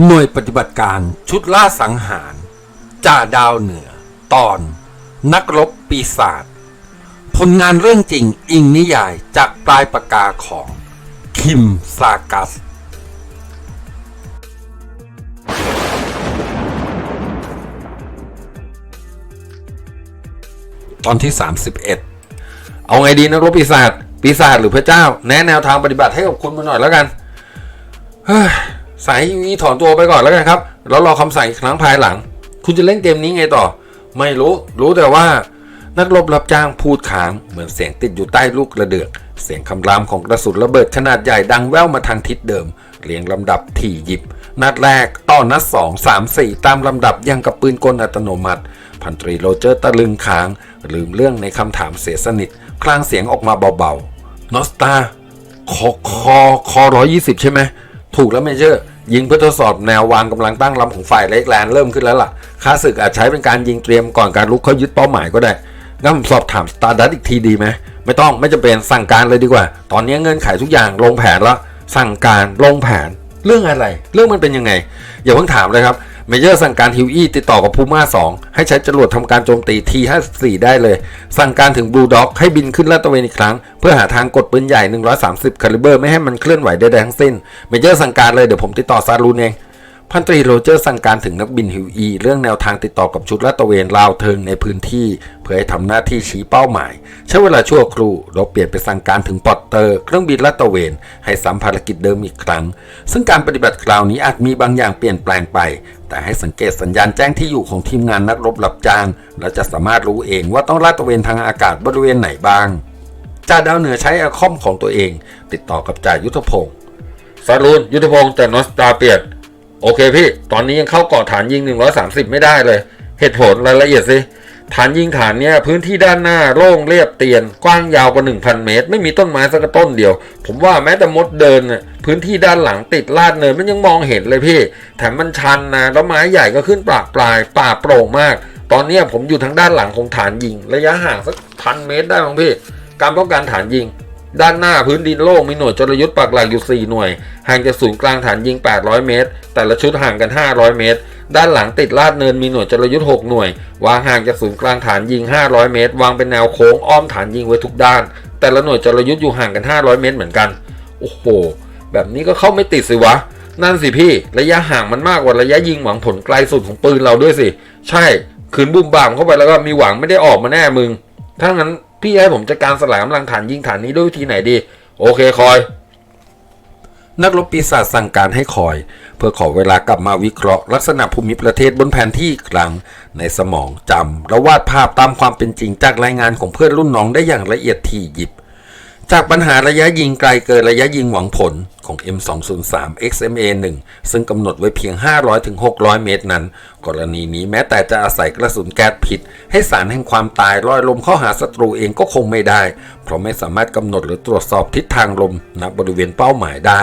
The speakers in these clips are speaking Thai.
หน่วยปฏิบัติการชุดล่าสังหาร จ่าดาวเหนือ ตอน นักรบปีศาจผลงานเรื่องจริงอิงนิยายจากปลายปากกาของ คิมซากัส ตอนที่ 31 เอาไงดีนักรบปีศาจปีศาจหรือพระเจ้า แนะแนวทางปฏิบัติให้กับคุณมาหน่อยแล้วกัน เฮ้ย สายนี้ถอนตัวไปก่อนแล้วกันครับ แล้วรอคำสั่งครั้งภายหลัง คุณจะเล่นเกมนี้ไงต่อ ไม่รู้รู้แต่ว่า นักรบรับจ้างพูดค้างเหมือนเสียงติดอยู่ใต้ลูกกระเดือก เสียงคำรามของกระสุนระเบิดขนาดใหญ่ดังแว่วมาทางทิศเดิม เรียงลำดับถี่ยิบ นัดแรกต่อนัดสองสามสี่ตามลำดับยังกับปืนกลอัตโนมัติพันตรีโรเจอร์ตะลึงค้าง ลืมเรื่องในคำถามเสียสนิท คลางเสียงออกมาเบาๆนอสตาคอคอคอร้อยยี่สิบใช่ไหม ถูกแล้วเมเจอร์ ยิงเพื่อทดสอบแนววางกำลังตั้งลำของฝ่ายเล็กแลนเริ่มขึ้นแล้วล่ะค่าศึกอาจใช้เป็นการยิงเตรียมก่อนการลุกเข้ายึดเป้าหมายก็ได้งั้นผมสอบถามสตาร์ดัตอีกทีดีไหมไม่ต้องไม่จำเป็นสั่งการเลยดีกว่า ตอนนี้เงื่อนไขทุกอย่างลงแผนแล้วสั่งการลงแผนเรื่องอะไร เรื่องมันเป็นยังไง อย่าเพิ่งถามเลยครับ เมเจอร์สั่งการฮิวอี้ติดต่อกับพูม่า2 ให้ใช้จรวดทำการโจมตี T54 ได้เลย สั่งการถึงบลูด็อกให้บินขึ้นลาดตระเวนอีกครั้ง เพื่อหาทางกดปืนใหญ่ 130 คาลิเบอร์ ไม่ให้มันเคลื่อนไหวใดๆทั้งสิ้น เมเจอร์สั่งการเลยเดี๋ยวผมติดต่อซารูนเอง พันตรีโรเจอร์สั่งการถึงนักบินฮิวอีเรื่องแนวทางติดต่อกับชุดลาดตระเวนลาวเทิงในพื้นที่ เพื่อให้ทำหน้าที่ชี้เป้าหมาย ใช้เวลาชั่วครู่เราเปลี่ยนไปสั่งการถึงปอตเตอร์ เครื่องบินลาดตระเวน ให้ซ้ำภารกิจเดิมอีกครั้ง ซึ่งการปฏิบัติคราวนี้อาจมีบางอย่างเปลี่ยนแปลงไป แต่ให้สังเกตสัญญาณแจ้งที่อยู่ของทีมงานนักรบรับจ้าง และจะสามารถรู้เองว่าต้องลาดตระเวนทางอากาศบริเวณไหนบ้างจ่าดาวเหนือใช้อาคอมของตัวเอง ติดต่อกับจ่ายุทธพงศ์ซาลูนยุทธพงศ์จากนอสตาเปียด โอเคพี่ ตอนนี้ยังเข้าเกาะฐานยิง 130 ไม่ได้เลย เหตุผลรายละเอียดสิ ฐานยิงฐานเนี้ยพื้นที่ด้านหน้าโล่งเรียบเตียน กว้างยาวกว่า 1,000 เมตร ไม่มีต้นไม้สักต้นเดียว ผมว่าแม้แต่มดเดินน่ะพื้นที่ด้านหลังติดลาดเนินมันยังมองเห็นเลยพี่ แถมมันชันนะแล้วไม้ใหญ่ก็ขึ้นปลาปลายป่าโปร่งมาก ตอนเนี้ผมอยู่ทางด้านหลังของฐานยิง ระยะห่างสักพันเมตรได้มั้งพี่ การป้องกันฐานยิง ด้านหน้าพื้นดินโล่งมีหน่วยจรยุทธ์ปักหลักอยู่ 4 หน่วย ห่างจากศูนย์กลางฐานยิง 800 เมตร แต่ละชุดห่างกัน 500 เมตร ด้านหลังติดลาดเนินมีหน่วยจรยุทธ์ 6 หน่วย วางห่างจากศูนย์กลางฐานยิง 500 เมตร วางเป็นแนวโค้งอ้อมฐานยิงไว้ทุกด้าน แต่ละหน่วยจรยุทธ์อยู่ห่างกัน 500 เมตรเหมือนกัน โอ้โห แบบนี้ก็เข้าไม่ติดสิวะ นั่นสิพี่ ระยะห่างมันมากกว่าระยะยิงหวังผลไกลสุดของปืนเราด้วยสิ ใช่ คืนบุ้มบามเข้าไปแล้วก็มีหวังไม่ได้ออกมาแน่มึง ถ้างั้น พี่ให้ผมจัดการสลายกำลังฐานยิงฐานนี้ด้วยวิธีไหนดี โอเคคอย นักรบปีศาจสั่งการให้คอย เพื่อขอเวลากลับมาวิเคราะห์ลักษณะภูมิประเทศบนแผนที่อีกครั้ง ในสมองจำและวาดภาพตามความเป็นจริงจากรายงานของเพื่อนรุ่นน้องได้อย่างละเอียดถี่ยิบ จากปัญหาระยะยิงไกลเกินระยะยิงหวังผลของ M203 XMA 1 ซึ่งกำหนดไว้เพียง 500-600 เมตรนั้น กรณีนี้แม้แต่จะอาศัยกระสุนแก๊สพิษให้สารแห่งความตายลอยลมเข้าหาศัตรูเองก็คงไม่ได้ เพราะไม่สามารถกำหนดหรือตรวจสอบทิศทางลมณบริเวณเป้าหมายได้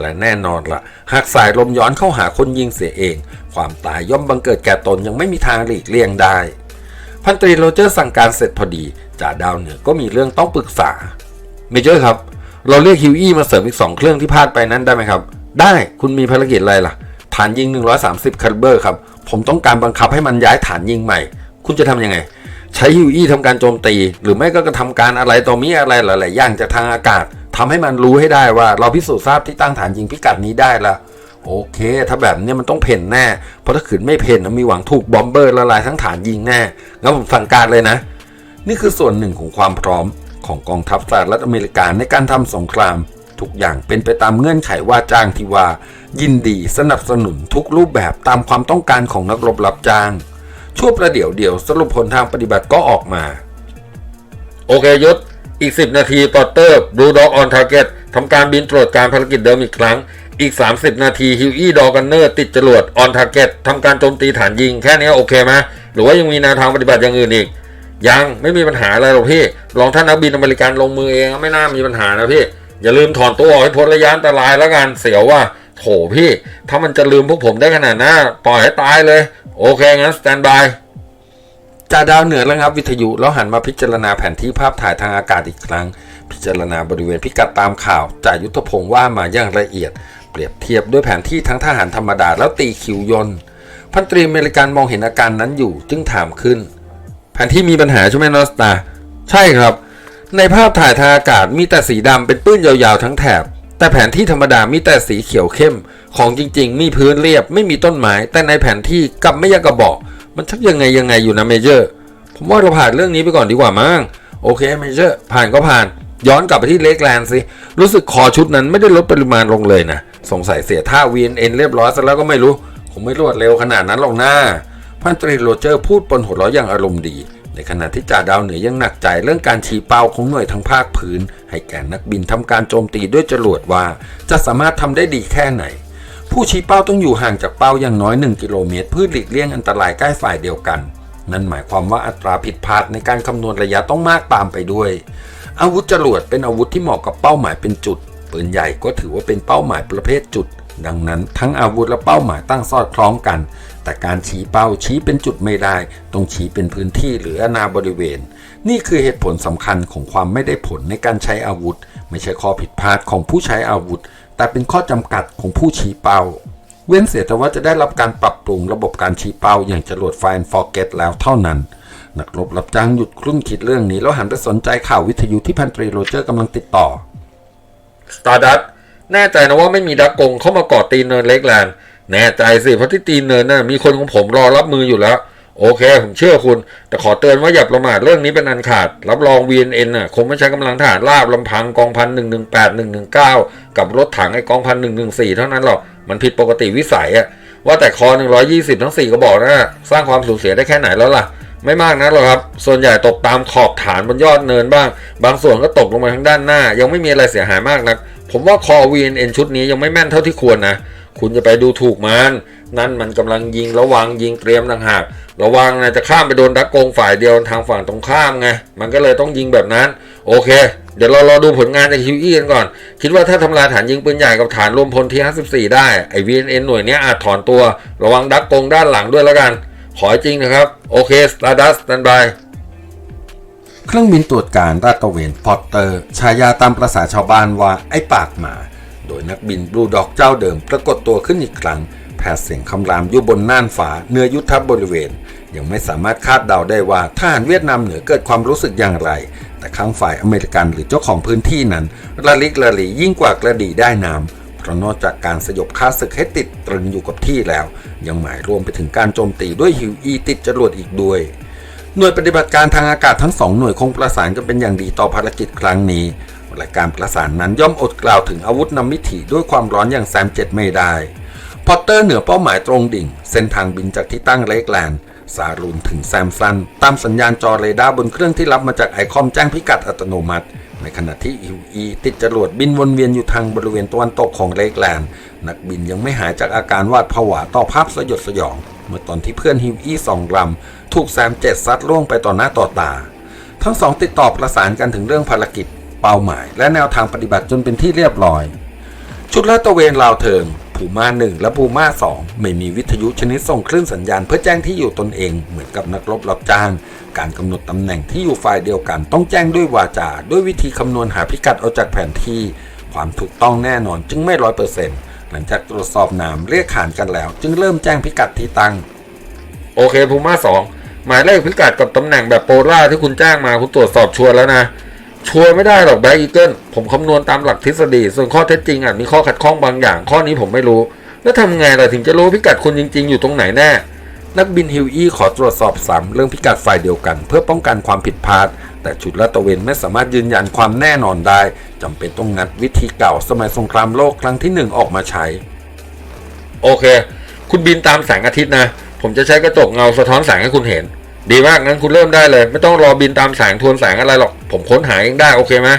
และแน่นอนละ่ะ หากสายลมย้อนเข้าหาคนยิงเสียเอง ความตายย่อมบังเกิดแก่ตนยังไม่มีทางหลีกเลี่ยงได้ พันตรีโรเจอร์สั่งการเสร็จพอดีจ่าดาวเหนือก็มีเรื่องต้องปรึกษา เมเจอร์ครับ เราเรียกฮิวอี้มาเสริมอีก 2 เครื่องที่พลาดไปนั้นได้ไหมครับ ได้คุณมีภารกิจอะไรล่ะ ฐานยิง 130คาลิเบอร์ครับ ผมต้องการบังคับให้มันย้ายฐานยิงใหม่ คุณจะทำยังไง ใช้ฮิวอี้ทำการโจมตี หรือไม่ก็กระทำการอะไรต่อมีอะไรหลาย ๆ อย่างจากทางอากาศทำให้มันรู้ให้ได้ว่า เราพิสูจน์ทราบที่ตั้งฐานยิงพิกัดนี้ได้ละโอเค ถ้าแบบนี้มันต้องเพ่นแน่ เพราะถ้าขืนไม่เพ่นมีหวังถูกบอมเบอร์ละลายทั้งฐานยิงแน่ งั้นผมสั่งการเลยนะ นี่คือส่วนหนึ่งของความพร้อม ของกองทัพสหรัฐอเมริกาในการทำสงคราม ทุกอย่างเป็นไปตามเงื่อนไขว่าจ้างที่ว่า ยินดีสนับสนุนทุกรูปแบบตามความต้องการของนักรบรับจ้าง ชั่วประเดี๋ยวเดียวสรุปผลทางปฏิบัติก็ออกมา โอเคยศอีก 10 นาทีปอตเตอร์บลูด็อกออนทาร์เก็ตทำการบินตรวจการภารกิจเดิมอีกครั้ง อีก 30 นาทีฮิวอี้ดอกันเนอร์ติดจรวดออนทาร์เก็ตทำการโจมตีฐานยิงแค่นี้โอเคไหมหรือว่ายังมีแนวทางปฏิบัติอย่างอื่นอีก ยังไม่มีปัญหาอะไรหรอกพี่ลองท่านนักบินอเมริกันลงมือเองไม่น่ามีปัญหานะพี่ อย่าลืมถอนตัวออกให้พ้นระยะอันตรายแล้วกันเสียวว่าโถพี่ ถ้ามันจะลืมพวกผมได้ขนาดนั้นปล่อยให้ตายเลย โอเคงั้นสแตนบายจ่าดาวเหนือระงับวิทยุแล้วหันมาพิจารณาแผนที่ภาพถ่ายทางอากาศอีกครั้ง พิจารณาบริเวณพิกัดตามข่าวจ่ายุทธพงศ์ว่ามาอย่างละเอียด เปรียบเทียบด้วยแผนที่ทั้งทหารธรรมดาแล้วตีคิวยนพันตรีอเมริกันมองเห็นอาการนั้นอยู่จึงถามขึ้น แผนที่มีปัญหาใช่ไหมนอสตา ใช่ครับ ในภาพถ่ายทางอากาศมีแต่สีดำเป็นปื้นยาวๆทั้งแถบ แต่แผนที่ธรรมดามีแต่สีเขียวเข้ม ของจริง ๆ มีพื้นเรียบไม่มีต้นไม้ แต่ในแผนที่กลับไม่ยากกระบอก มันชักยังไงยังไงอยู่นะเมเจอร์ ผมว่าเราผ่านเรื่องนี้ไปก่อนดีกว่ามั้ง โอเคเมเจอร์ ผ่านก็ผ่าน ย้อนกลับไปที่เลกแลนด์สิ รู้สึกคอชุดนั้นไม่ได้ลดปริมาณลงเลยนะ สงสัยเสียท่า VNN เรียบร้อยซะแล้วก็ไม่รู้คงไม่รวดเร็วขนาดนั้นหรอกนะ พันตรีโรเจอร์พูดปนหัวเราะอย่างอารมณ์ดี ในขณะที่จ่าดาวเหนือยังหนักใจเรื่องการชี้เป้าของหน่วยทางภาคพื้น ให้แก่นักบินทำการโจมตีด้วยจรวดว่า จะสามารถทำได้ดีแค่ไหน ผู้ชี้เป้าต้องอยู่ห่างจากเป้าอย่างน้อย 1 กิโลเมตร เพื่อหลีกเลี่ยงอันตรายใกล้ฝ่ายเดียวกัน นั่นหมายความว่าอัตราผิดพลาดในการคำนวณระยะต้องมากตามไปด้วย อาวุธจรวดเป็นอาวุธที่เหมาะกับเป้าหมายเป็นจุดปืนใหญ่ก็ถือว่าเป็นเป้าหมายประเภทจุด ดังนั้นทั้งอาวุธและเป้าหมายตั้งสอดคล้องกัน แต่การชี้เป้าชี้เป็นจุดไม่ได้ต้องชี้เป็นพื้นที่หรืออาณาบริเวณ นี่คือเหตุผลสำคัญของความไม่ได้ผลในการใช้อาวุธ ไม่ใช่ข้อผิดพลาดของผู้ใช้อาวุธ แต่เป็นข้อจำกัดของผู้ชี้เป้า เว้นเสียแต่ว่าจะได้รับการปรับปรุงระบบการชี้เป้าอย่างจรวดไฟน์ฟอร์เกตแล้วเท่านั้นนักรบรับจ้างหยุดครุ่นคิดเรื่องนี้แล้วหันไปสนใจข่าววิทยุที่พันตรีโรเจอร์กำลังติดต่อสตาร์ดัต แน่ใจนะว่าไม่มีดักกงเข้ามากาะตีนเนินเล็กแลนด์แน่ใจสิเพราะที่ตีนเนินน่ะมีคนของผมรอรับมืออยู่แล้ว โอเค ผมเชื่อคุณ แต่ขอเตือนว่าอย่าประมาทเรื่องนี้เป็นอันขาด รับรอง VNN น่ะคงไม่ใช้กำลังทหารราบลำพังกองพันหนึ่งหนึ่งแปดหนึ่งหนึ่งเก้ากับรถถังไอ้กองพันหนึ่งหนึ่งสี่เท่านั้นหรอกมันผิดปกติวิสัยอะว่าแต่คอหนึ่งร้อยี่สิบทั้งสี่ก็บอกนะสร้างความสูญเสียได้แค่ไหนแล้วล่ะ ไม่มากนะหรอกครับ ส่วนใหญ่ตกตามขอบฐานบนยอดเนินบ้าง บางส่วนก็ตกลงมาทางด้านหน้า ยังไม่มีอะไรเสียหายมากนัก ผมว่าคอ VNN ชุดนี้ยังไม่แม่นเท่าที่ควรนะ คุณจะไปดูถูกมัน นั่นมันกำลังยิงระวังยิงเตรียมต่างหาก ระวังนะจะข้ามไปโดนดักโกงฝ่ายเดียวทางฝั่งตรงข้ามไง มันก็เลยต้องยิงแบบนั้น โอเค เดี๋ยวเรารอดูผลงานจากฮิวอี้กันก่อน คิดว่าถ้าทำลายฐานยิงปืนใหญ่กับฐานรวมพลที่54 ได้ ไอ VNN หน่วยนี้อาจถอนตัว ระวังดักโกงด้านหลังด้วยแล้วกัน ขอจริงนะครับ โอเคสตาร์ดัสตันบายเครื่องบินตรวจการลาดตระเวนพอตเตอร์ฉายาตามประษาชาวบ้านว่าไอ้ปากหมา โดยนักบินบลูด็อกเจ้าเดิมปรากฏตัวขึ้นอีกครั้งแผดเสียงคำรามอยู่บนน่านฟ้าเนื้อยุทธบบริเวณ ยังไม่สามารถคาดเดาได้ว่าทหารเวียดนามเหนือเกิดความรู้สึกอย่างไร แต่ข้างฝ่ายอเมริกันหรือเจ้าของพื้นที่นั้นระลิกระลียิ่งกว่ากระดีได้น้ำ ราะนอกจากการสยบค่าศึกให้ติดตรึงอยู่กับที่แล้ว ยังหมายรวมไปถึงการโจมตีด้วยฮิวอีติดจรวดอีกด้วย หน่วยปฏิบัติการทางอากาศทั้งสองหน่วยคงประสานกันเป็นอย่างดีต่อภารกิจครั้งนี้และการประสานนั้นย่อมอดกล่าวถึงอาวุธนำมิถีด้วยความร้อนอย่างแซมเจ็ดไม่ได้พอตเตอร์เหนือเป้าหมายตรงดิ่ง เส้นทางบินจากที่ตั้งเลกแลนด์สารูนถึงแซมซันตามสัญญาณจอเรดาร์บนเครื่องที่รับมาจากไอคอมแจ้งพิกัดอัตโนมัติ ในขณะที่อิวอีติดจรวดบินวนเวียนอยู่ทางบริเวณตะวันตกของเลกแลนด์ นักบินยังไม่หายจากอาการวาดผวาต่อภาพสยดสยอง เมื่อตอนที่เพื่อนฮิวอีสองลำถูกแซมเจ็ดซัดล่วงไปต่อหน้าต่อตา ทั้งสองติดต่อประสานกันถึงเรื่องภารกิจ เป้าหมาย และแนวทางปฏิบัติจนเป็นที่เรียบร้อย ชุดลาดตะเวนลาวเทิง ภูมาหนึ่งและภูมาสองไม่มีวิทยุชนิดส่งคลื่นสัญญาณเพื่อแจ้งที่อยู่ตนเองเหมือนกับนักรบรับจ้าง การกำหนดตำแหน่งที่อยู่ฝ่ายเดียวกัน ต้องแจ้งด้วยวาจา ด้วยวิธีคำนวณหาพิกัดเอาจากแผนที่ ความถูกต้องแน่นอนจึงไม่ร้อยเปอร์เซ็นต์หลังจากตรวจสอบนามเรียกขานกันแล้ว จึงเริ่มแจ้งพิกัดที่ตั้ง โอเคพูม่าสองหมายเลขพิกัดกับตำแหน่งแบบโปล่าที่คุณแจ้งมาคุณตรวจสอบชัวร์แล้วนะ ชัวร์ไม่ได้หรอกแบ็กอีเกิลผมคำนวณตามหลักทฤษฎี ส่วนข้อเท็จจริงอาจมีข้อขัดข้องบางอย่าง ข้อนี้ผมไม่รู้ แล้วทำไงล่ะถึงจะรู้พิกัดคุณจริง ๆ อยู่ตรงไหนแน่ นักบินฮิวอี้ขอตรวจสอบซ้ำเรื่องพิกัดฝ่ายเดียวกัน เพื่อป้องกันความผิดพลาด แต่ชุดลาดตระเวนไม่สามารถยืนยันความแน่นอนได้จำเป็นต้องงัดวิธีเก่าสมัยสงครามโลกครั้งที่หนึ่งออกมาใช้ โอเค คุณบินตามแสงอาทิตย์นะ ผมจะใช้กระจกเงาสะท้อนแสงให้คุณเห็น ดีมากงั้นคุณเริ่มได้เลย ไม่ต้องรอบินตามแสงทวนแสงอะไรหรอก ผมค้นหาเองได้โอเคไหม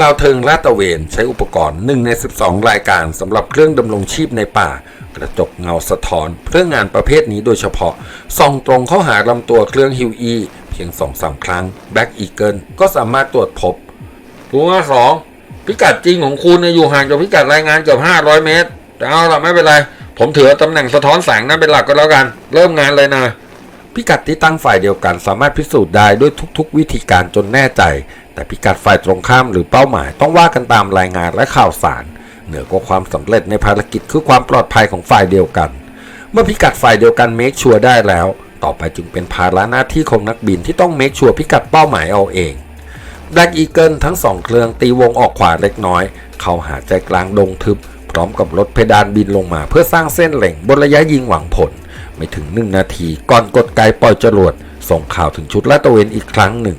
ลาวเทิงลาดตะเวนใช้อุปกรณ์1ใน 12 รายการสำหรับเครื่องดำรงชีพในป่า กระจกเงาสะท้อนเพื่องานประเภทนี้โดยเฉพาะ ส่องตรงเข้าหาลำตัวเครื่องฮิวอีเพียง2อสาครั้งแบ็กอีเกิลก็สามารถตรวจพบภูม่าสองพิกัดจริงของคุณอยู่ห่างจากพิกัดรายงานเกือบ 500 เมตร แต่เอาละไม่เป็นไร ผมถือตำแหน่งสะท้อนแสงนั้นเป็นหลักก็แล้วกัน เริ่มงานเลยนะ พิกัดที่ตั้งฝ่ายเดียวกันสามารถพิสูจน์ได้ด้วยทุกๆ วิธีการจนแน่ใจ แต่พิกัดฝ่ายตรงข้ามหรือเป้าหมายต้องว่ากันตามรายงานและข่าวสาร เหนือกว่าความสำเร็จในภารกิจคือความปลอดภัยของฝ่ายเดียวกัน เมื่อพิกัดฝ่ายเดียวกันเมคชัวร์ได้แล้ว ต่อไปจึงเป็นภาระหน้าที่ของนักบินที่ต้องเมคชัวร์พิกัดเป้าหมายเอาเองแบล็กอีเกิลทั้งสองเครื่องตีวงออกขวาเล็กน้อย เข้าหาใจกลางดงทึบ พร้อมกับลดเพดานบินลงมาเพื่อสร้างเส้นเหล่งบนระยะยิงหวังผล ไม่ถึงหนึ่งนาที ก่อนกดไกปล่อยจรวด ส่งข่าวถึงชุดลาดตระเวนอีกครั้งหนึ่ง